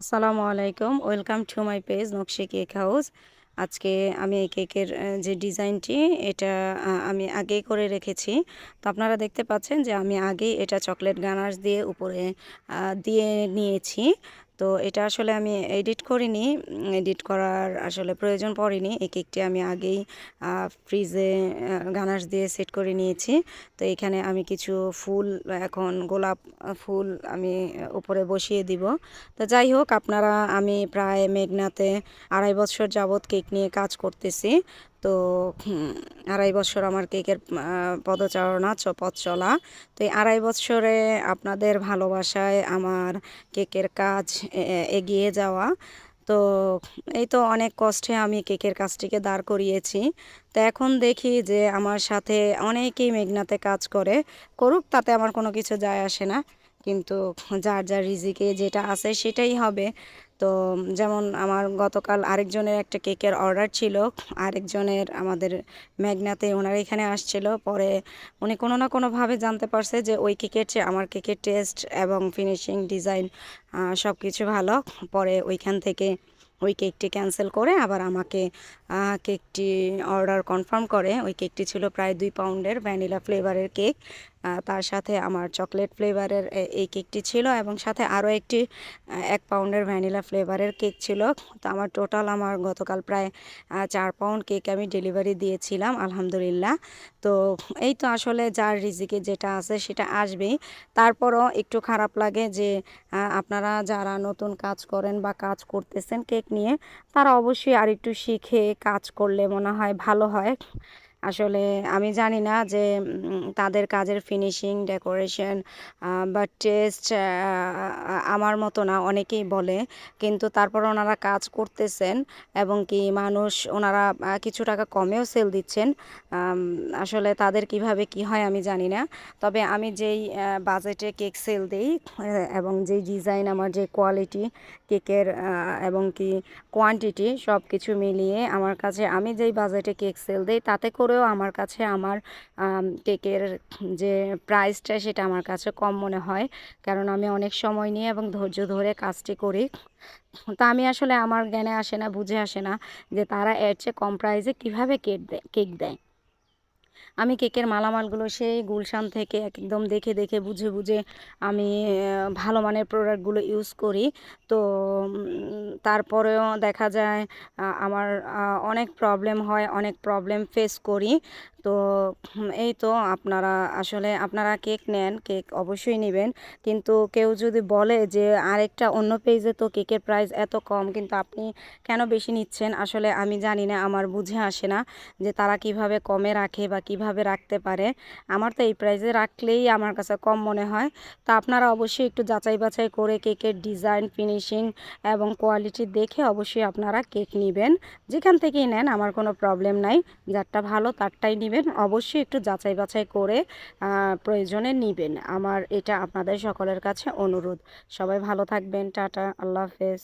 আসসালামু আলাইকুম। Welcome to my page Nakshi cake house আজকে আমি এই কেকের যে ডিজাইনটি, এটা আমি আগেই করে রেখেছি। তো আপনারা দেখতে পাচ্ছেন যে আমি আগেই এটা চকলেট গানার্স দিয়ে উপরে দিয়ে নিয়েছি। তো এটা আসলে আমি এডিট করিনি এডিট করার আসলে প্রয়োজন পড়েনি। এই কেকটি আমি আগেই ফ্রিজে গানার্স দিয়ে সেট করে নিয়েছি। তো এখানে আমি কিছু ফুল, এখন গোলাপ ফুল আমি উপরে বসিয়ে দিব। তো যাই হোক, আপনারা, আমি প্রায় মেঘনাতে আড়াই বছর যাবৎ কেক নিয়ে কাজ করতেছি। তো আড়াই বছর আমার কেকের পদচারণা পথ চলা। তো এই আড়াই বছরে আপনাদের ভালোবাসায় আমার কেকের কাজ এগিয়ে যাওয়া। তো, এই তো অনেক কষ্টে আমি কেকের কাজটিকে দাঁড় করিয়েছি। তো এখন দেখি যে আমার সাথে অনেকেই মেঘনাতে কাজ করে, করুক তাতে আমার কোনো কিছু যায় আসে না। কিন্তু যার যার রিজিকে যেটা আছে সেটাই হবে। তো যেমন আমার গতকাল আরেকজনের একটা কেকের অর্ডার ছিল, আরেকজনের আমাদের মেঘনাতে ওনার এখানে আসছিল। পরে উনি কোনো না কোনোভাবে জানতে পারছে যে ওই কেকের চেয়ে আমার কেকের টেস্ট এবং ফিনিশিং ডিজাইন সব কিছু ভালো। পরে ওইখান থেকে ওই কেকটি ক্যান্সেল করে আবার আমাকে কেকটি অর্ডার কনফার্ম করে। ওই কেকটি ছিল প্রায় দুই পাউন্ডের ভ্যানিলা ফ্লেভারের কেক। তার সাথে আমার চকলেট ফ্লেভারের এই কেকটি ছিল এবং সাথে আরও একটি এক পাউন্ডের ভ্যানিলা ফ্লেভারের কেক ছিল। তো আমার টোটাল আমার গতকাল প্রায় চার পাউন্ড কেক আমি ডেলিভারি দিয়েছিলাম, আলহামদুলিল্লাহ। তো এই তো আসলে যার রিজিকে যেটা আছে সেটা আসবেই। তারপরও একটু খারাপ লাগে যে আপনারা যারা নতুন কাজ করেন বা কাজ করতেছেন কেক নিয়ে, তারা অবশ্যই আরেকটু শিখে কাজ করলে মনে হয় ভালো হয়। আসলে আমি জানি না যে তাদের কাজের ফিনিশিং ডেকোরেশন বা টেস্ট আমার মতো না, অনেকেই বলে। কিন্তু তারপর ওনারা কাজ করতেছেন এবং কি মানুষ ওনারা কিছু টাকা কমেও সেল দিচ্ছেন। আসলে তাদের কীভাবে কি হয় আমি জানি না। তবে আমি যেই বাজেটে কেক সেল দিই, এবং যেই ডিজাইন আমার, যে কোয়ালিটি কেকের এবং কি কোয়ান্টিটি সব কিছু মিলিয়ে আমার কাছে আমি যেই বাজেটে কেক সেল দিই, তাতে করেও আমার কাছে আমার কেকের যে প্রাইসটা সেটা আমার কাছে কম মনে হয়। কারণ আমি অনেক সময় নিয়ে এবং ধৈর্য ধরে কাজটি করি। তো আমি আসলে আমার জ্ঞানে আসে না, বুঝে আসে না যে তারা এর চেয়ে কম প্রাইসে কীভাবে কেক দেয় কেক দেয়। আমি কেকের মালামালগুলো সেই গুলশান থেকে একদম দেখে দেখে, বুঝে বুঝে আমি ভালো মানের প্রোডাক্টগুলো ইউজ করি। তো তারপরেও দেখা যায় আমার অনেক প্রবলেম হয়, অনেক প্রবলেম ফেস করি। তো এই তো আপনারা আসলে আপনারা কেক নেন, কেক অবশ্যই নেবেন। কিন্তু কেউ যদি বলে যে আরেকটা অন্য পেজে তো কেকের প্রাইস এত কম, কিন্তু আপনি কেন বেশি নিচ্ছেন? আসলে আমি জানি না, আমার বুঝে আসে না যে তারা কীভাবে কমে রাখে বা কীভাবে রাখতে পারে। আমার তো এই প্রাইসে রাখলেই আমার কাছে কম মনে হয়। তো আপনারা অবশ্যই একটু যাচাই বাছাই করে কেকের ডিজাইন ফিনিশিং এবং কোয়ালিটি দেখে অবশ্যই আপনারা কেক নেবেন। যেখান থেকেই নেন, আমার কোনো প্রবলেম নাই। যারটা ভালো, তারটাই নেবেন। অবশ্যই একটু যাচাই বাছাই করে প্রয়োজনে নেবেন। আমার এটা আপনাদের সকলের কাছে অনুরোধ। সবাই ভালো থাকবেন, টাটা, আল্লাহ হাফেজ।